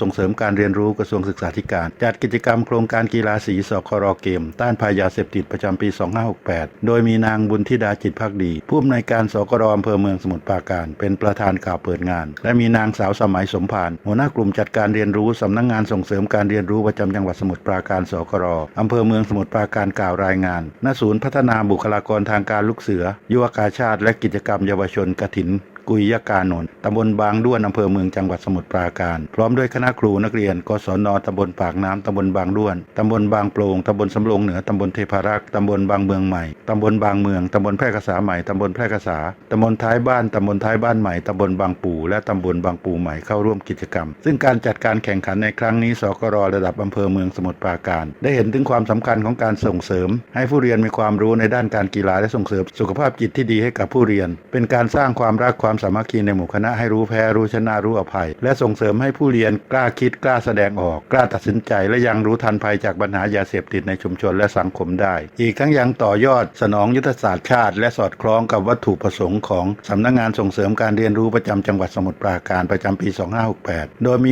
ส่งเสริมการเรียนรู้กระทรวงศึกษาธิการ จัดกิจกรรมโครงการกีฬาสีสครเกม ต้านภัยยาเสพติดประจำปี 2568 โดยมีนางบุญธิดาจิตภักดี ผู้อำนวยการสครอำเภอเมืองสมุทรปราการ เป็นประธานกล่าวเปิดงาน และมีนางสาวสมัยสมพานหัวหน้ากลุ่มจัดการเรียนรู้สำนักงานส่งเสริมการเรียนรู้ประจำจังหวัดสมุทรปราการสครอำเภอเมืองสมุทรปราการกล่าวรายงานณศูนย์พัฒนาบุคลากรทางการลูกเสือ ยุวกาชาติ และกิจกรรมเยาวชนกถิน กุยยกานนท์ตำบลบางด้วนอำเภอเมืองจังหวัดสมุทรปราการ พร้อมด้วยคณะครูนักเรียน กศนตำบลปากน้ำตำบลบางด้วนตำบลบางโปร่งตำบลสำโรงเหนือตำบลเทพารักษ์ตำบลบางเมืองใหม่ตำบลบางเมืองตำบลแพร่กษาใหม่ตำบลแพร่กษาตำบลท้ายบ้านตำบลท้ายบ้านใหม่ตำบลบางปู่และตำบลบางปู่ใหม่เข้าร่วมกิจกรรม ซึ่งการจัดการแข่งขันในครั้งนี้สกรระดับอำเภอเมืองสมุทรปราการ ได้เห็นถึงความสำคัญของการส่งเสริม ให้ผู้เรียนมีความรู้ในด้านการกีฬาและส่งเสริม สุขภาพจิตที่ดีให้กับผู้เรียน เป็นการสร้างความรักความสามัคคีในหมู่คณะให้รู้แพ้รู้ชนะรู้อภัย และส่งเสริมให้ผู้เรียนกล้าคิดกล้าแสดงออก กล้าตัดสินใจ และยังรู้ทันภัยจากปัญหายาเสพติดในชุมชนและสังคมได้ อีกทั้งยังต่อยอดสนองยุทธศาสตร์ชาติ และสอดคล้องกับวัตถุประสงค์ของสำนักงานส่งเสริมการเรียนรู้ประจำจังหวัดสมุทรปราการประจำปี 2568 โดยมี